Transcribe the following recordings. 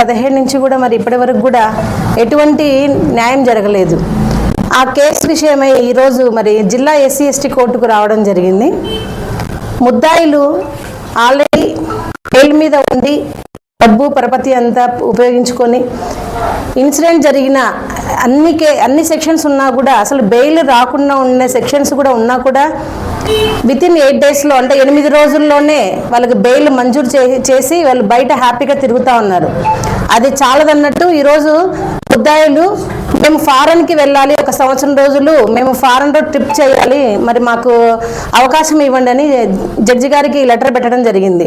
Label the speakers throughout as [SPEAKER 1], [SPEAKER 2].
[SPEAKER 1] పదిహేడు నుంచి కూడా మరి ఇప్పటి వరకు కూడా ఎటువంటి న్యాయం జరగలేదు. ఆ కేసు విషయమై ఈరోజు మరి జిల్లా ఎస్సీ ఎస్టీ కోర్టుకు రావడం జరిగింది. ముద్దాయిలు ఆల్రెడీ బెయిల్ మీద ఉండి డబ్బు పరపతి అంతా ఉపయోగించుకొని ఇన్సిడెంట్ జరిగిన అన్ని కే అన్ని సెక్షన్స్ ఉన్నా కూడా అసలు బెయిల్ రాకుండా ఉండే సెక్షన్స్ కూడా ఉన్నా కూడా విత్ ఇన్ ఎయిట్ డేస్లో అంటే ఎనిమిది రోజుల్లోనే వాళ్ళకి బెయిల్ మంజూరు చే- చేసి వాళ్ళు బయట హ్యాపీగా తిరుగుతూ ఉన్నారు. అది చాలదన్నట్టు ఈరోజు ముద్దాయిలు మేము ఫారెన్కి వెళ్ళాలి ఒక సంవత్సరం రోజులు మేము ఫారెన్లో ట్రిప్ చేయాలి మరి మాకు అవకాశం ఇవ్వండి అని జడ్జి గారికి లెటర్ పెట్టడం జరిగింది.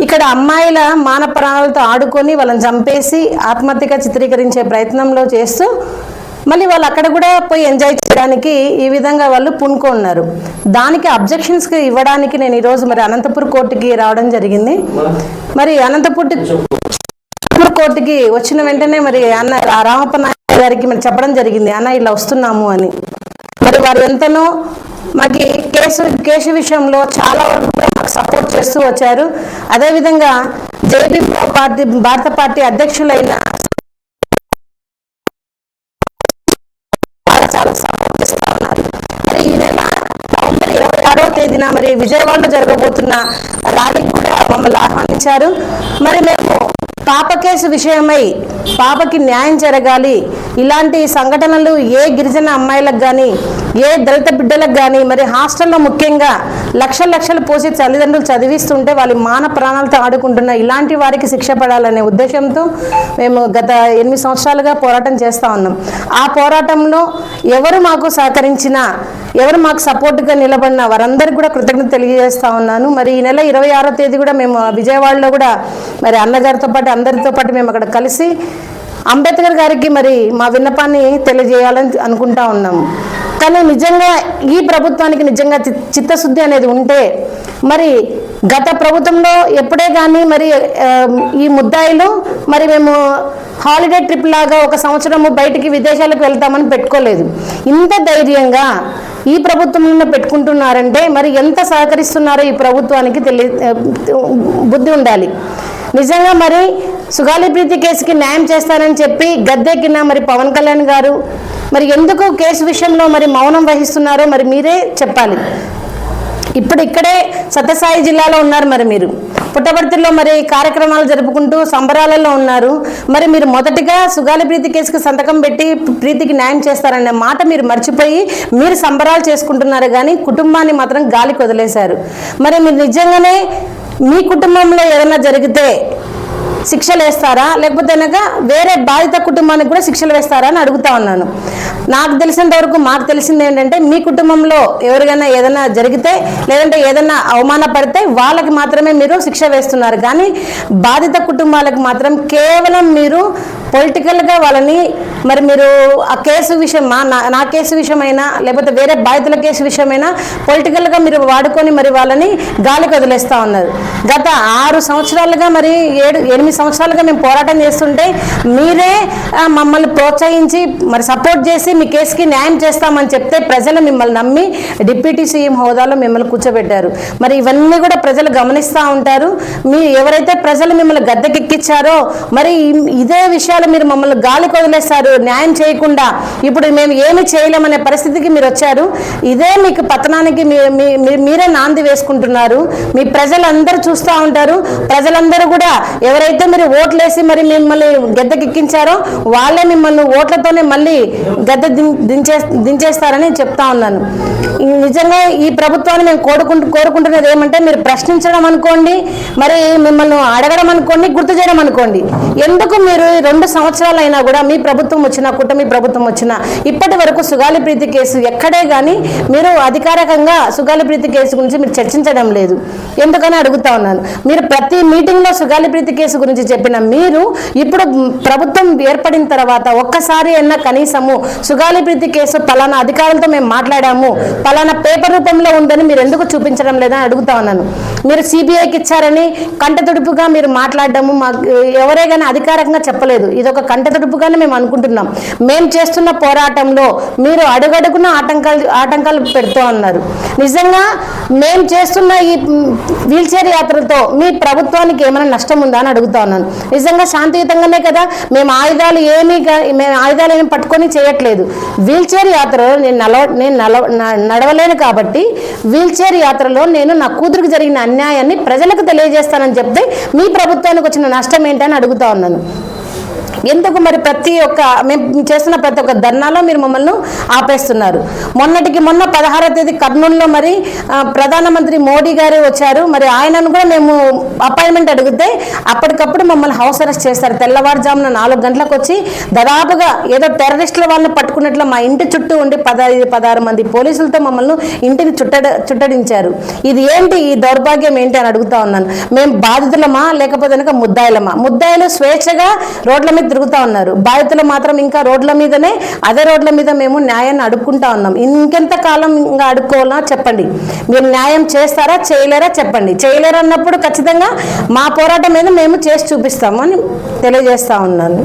[SPEAKER 1] ఇక్కడ అమ్మాయిల మాన ప్రాణాలతో ఆడుకొని వాళ్ళని చంపేసి ఆత్మహత్యగా చిత్రీకరించే ప్రయత్నంలో చేస్తూ మళ్ళీ వాళ్ళు అక్కడ కూడా పోయి ఎంజాయ్ చేయడానికి ఈ విధంగా వాళ్ళు పూనుకున్నారు దానికి అబ్జెక్షన్స్కి ఇవ్వడానికి నేను ఈరోజు మరి అనంతపూర్ కోర్టుకి రావడం జరిగింది. మరి అనంతపూర్ కోర్టుకి వచ్చిన వెంటనే మరి అన్న రామప్ప నాయక్ గారికి మరి చెప్పడం జరిగింది అన్న ఇలా వస్తున్నాము అని. మరి వారు ఎంతనో మాకు కేసు కేసు విషయంలో చాలా వరకు కూడా మాకు సపోర్ట్ చేస్తూ వచ్చారు. అదేవిధంగా జేపీ పార్టీ భారత పార్టీ అధ్యక్షులైన చాలా చాలా సపోర్ట్ చేస్తా ఉన్నారు మరి ఈ నెల నవంబర్ ఇరవై ఆరో మరి విజయవాడలో జరగబోతున్న ర్యాలీకి కూడా మమ్మల్ని ఆహ్వానించారు. మరి మేము పాప కేసు విషయమై పాపకి న్యాయం జరగాలి. ఇలాంటి సంఘటనలు ఏ గిరిజన అమ్మాయిలకు కానీ ఏ దళిత బిడ్డలకు కానీ మరి హాస్టల్లో ముఖ్యంగా లక్షల లక్షలు పోసి తల్లిదండ్రులు చదివిస్తుంటే వాళ్ళ మాన ప్రాణాలతో ఆడుకుంటున్న ఇలాంటి వారికి శిక్ష పడాలనే ఉద్దేశంతో మేము గత ఎనిమిది సంవత్సరాలుగా పోరాటం చేస్తూ ఉన్నాం. ఆ పోరాటంలో ఎవరు మాకు సహకరించినా ఎవరు మాకు సపోర్ట్గా నిలబడిన వారందరికీ కూడా కృతజ్ఞత తెలియజేస్తా ఉన్నాను. మరి ఈ నెల ఇరవై ఆరో తేదీ కూడా మేము విజయవాడలో కూడా మరి అన్నగారితో పాటు అందరితో పాటు మేము అక్కడ కలిసి అంబేద్కర్ గారికి మరి మా విన్నపాన్ని తెలియజేయాలని అనుకుంటా ఉన్నాము. కానీ నిజంగా ఈ ప్రభుత్వానికి నిజంగా చిత్తశుద్ధి అనేది ఉంటే మరి గత ప్రభుత్వంలో ఎప్పుడే కానీ మరి ఈ ముద్దాయిలు మరి మేము హాలిడే ట్రిప్ లాగా ఒక సంవత్సరము బయటికి విదేశాలకు వెళ్తామని పెట్టుకోలేదు. ఇంత ధైర్యంగా ఈ ప్రభుత్వంలో పెట్టుకుంటున్నారంటే మరి ఎంత సహకరిస్తున్నారో ఈ ప్రభుత్వానికి తెలియ బుద్ధి ఉండాలి. నిజంగా మరి సుగాలి ప్రీతి కేసుకి న్యాయం చేస్తారని చెప్పి గద్దెక్కిన మరి పవన్ కళ్యాణ్ గారు. మరి ఎందుకు కేసు విషయంలో మరి మౌనం వహిస్తున్నారో మరి మీరే చెప్పాలి. ఇప్పుడు ఇక్కడే సత్యసాయి జిల్లాలో ఉన్నారు మరి మీరు. పుట్టపర్తిలో మరి కార్యక్రమాలు జరుపుకుంటూ సంబరాలలో ఉన్నారు. మరి మీరు మొదటిగా సుగాలి ప్రీతి కేసుకు సంతకం పెట్టి ప్రీతికి న్యాయం చేస్తారనే మాట మీరు మర్చిపోయి మీరు సంబరాలు చేసుకుంటున్నారు కానీ కుటుంబాన్ని మాత్రం గాలికి వదిలేశారు. మరి మీరు నిజంగానే మీ కుటుంబంలో ఏదైనా జరిగితే శిక్షలు వేస్తారా? లేకపోతే కనుక వేరే బాధిత కుటుంబానికి కూడా శిక్షలు వేస్తారా అని అడుగుతా ఉన్నాను. నాకు తెలిసినంత వరకు మాకు తెలిసింది ఏంటంటే మీ కుటుంబంలో ఎవరికైనా ఏదైనా జరిగితే లేదంటే ఏదైనా అవమానపడితే వాళ్ళకి మాత్రమే మీరు శిక్ష వేస్తున్నారు. కానీ బాధిత కుటుంబాలకు మాత్రం కేవలం మీరు పొలిటికల్గా వాళ్ళని మరి మీరు ఆ కేసు విషయం మా నా- నా కేసు విషయమైనా లేకపోతే వేరే బాధితుల కేసు విషయమైనా పొలిటికల్గా మీరు వాడుకొని మరి వాళ్ళని గాలికి వదిలేస్తూ ఉన్నారు. గత ఆరు సంవత్సరాలుగా మరి ఏడు ఎనిమిది సంవత్సరాలుగా మేము పోరాటం చేస్తుంటే మీరే మమ్మల్ని ప్రోత్సహించి మరి సపోర్ట్ చేసి మీ కేసుకి న్యాయం చేస్తామని చెప్తే ప్రజలు మిమ్మల్ని నమ్మి డిప్యూటీ సీఎం హోదాలో మిమ్మల్ని కూర్చోబెట్టారు. మరి ఇవన్నీ కూడా ప్రజలు గమనిస్తూ ఉంటారు. మీ ఎవరైతే ప్రజలు మిమ్మల్ని గద్దెకెక్కించారో మరి ఇదే విషయాలు మీరు మమ్మల్ని గాలికి వదిలేస్తారు న్యాయం చేయకుండా ఇప్పుడు మేము ఏమి చేయలేమనే పరిస్థితికి మీరు వచ్చారు. ఇదే మీకు పతనానికి మీ- మీ- మీ- మీరే నాంది వేసుకుంటున్నారు. మీ ప్రజలందరూ చూస్తూ ఉంటారు. ప్రజలందరూ కూడా ఎవరైతే మీరు ఓట్లేసి మరి మిమ్మల్ని గద్దెకెక్కించారో వాళ్ళే మిమ్మల్ని ఓట్లతోనే మళ్ళీ గద్దె దించే దించేస్తారని చెప్తా ఉన్నాను. ఈ నిజంగా ఈ ప్రభుత్వాన్ని మేము కోరుకుంటూ కోరుకుంటున్నది ఏమంటే మీరు ప్రశ్నించడం అనుకోండి మరి మిమ్మల్ని అడగడం అనుకోండి గుర్తు చేయడం అనుకోండి. ఎందుకు మీరు రెండు సంవత్సరాలు అయినా కూడా మీ ప్రభుత్వం వచ్చినా కూటమి ప్రభుత్వం వచ్చినా ఇప్పటి వరకు సుగాలి ప్రీతి కేసు ఎక్కడే కానీ మీరు అధికారికంగా సుగాలి ప్రీతి కేసు గురించి మీరు చర్చించడం లేదు. ఎందుకని అడుగుతా ఉన్నాను? మీరు ప్రతి మీటింగ్లో సుగాలి ప్రీతి కేసు గురించి చెప్పిన మీరు ఇప్పుడు ప్రభుత్వం ఏర్పడిన తర్వాత ఒక్కసారి అయినా కనీసము సుగాలి ప్రీతి కేసు పలానా అధికారులతో మేము మాట్లాడాము పలానా పేపర్ రూపంలో ఉందని మీరు ఎందుకు చూపించడం లేదని అడుగుతా ఉన్నాను. మీరు సిబిఐకి ఇచ్చారని కంటతుడుపుగా మీరు మాట్లాడడము మాకు ఎవరే కానీ అధికారికంగా చెప్పలేదు. ఇది ఒక కంటతడుపుగానే మేము అనుకుంటున్నాం. మేము చేస్తున్న పోరాటంలో మీరు అడుగడుగున ఆటంకాలు ఆటంకాలు పెడుతూ ఉన్నారు. నిజంగా మేము చేస్తున్న ఈ వీల్ చైర్ యాత్రతో మీ ప్రభుత్వానికి ఏమైనా నష్టం ఉందా అని అడుగుతా ఉన్నాను. నిజంగా శాంతియుతంగానే కదా? మేము ఆయుధాలు ఏమీ మేము ఆయుధాలు ఏమి పట్టుకొని చేయట్లేదు. వీల్ చైర్ యాత్రలో నేను నలవ నేను నలవ న- నడవలేను కాబట్టి వీల్ చైర్ యాత్రలో నేను నా కూతురికి జరిగిన అన్యాయాన్ని ప్రజలకు తెలియజేస్తానని చెప్తే మీ ప్రభుత్వానికి వచ్చిన నష్టం ఏంటని అడుగుతా ఉన్నాను. ఎందుకు మరి ప్రతి ఒక్క మేము చేస్తున్న ప్రతి ఒక్క ధర్నాలో మీరు మమ్మల్ని ఆపేస్తున్నారు? మొన్నటికి మొన్న పదహారో తేదీ కర్నూలులో మరి ప్రధానమంత్రి మోడీ గారు వచ్చారు. మరి ఆయనను కూడా మేము అపాయింట్మెంట్ అడిగితే అప్పటికప్పుడు మమ్మల్ని హౌస్ అరెస్ట్ చేస్తారు తెల్లవారుజామున నాలుగు గంటలకు వచ్చి దాదాపుగా ఏదో టెర్రరిస్టుల వాళ్ళని పట్టుకున్నట్లు మా ఇంటి చుట్టూ ఉండి పదహైదు పదహారు మంది పోలీసులతో మమ్మల్ని ఇంటిని చుట్టడ చుట్టడించారు. ఇది ఏంటి ఈ దౌర్భాగ్యం ఏంటి అని అడుగుతా ఉన్నాను. మేము బాధితులమా లేకపోతే కనుక ముద్దాయిలమా? ముద్దాయిలు స్వేచ్ఛగా రోడ్ల మీద తిరుగుతూ ఉన్నారు. బాధితులు మాత్రం ఇంకా రోడ్ల మీదనే అదే రోడ్ల మీద మేము న్యాయాన్ని అడుక్కుంటా ఉన్నాం. ఇంకెంత కాలం ఇంకా అడుక్కోవాలా చెప్పండి. మీరు న్యాయం చేస్తారా చేయలేరా చెప్పండి. చేయలేరన్నప్పుడు ఖచ్చితంగా మా పోరాటం మీద మేము చేసి చూపిస్తాము అని తెలియజేస్తా ఉన్నాను.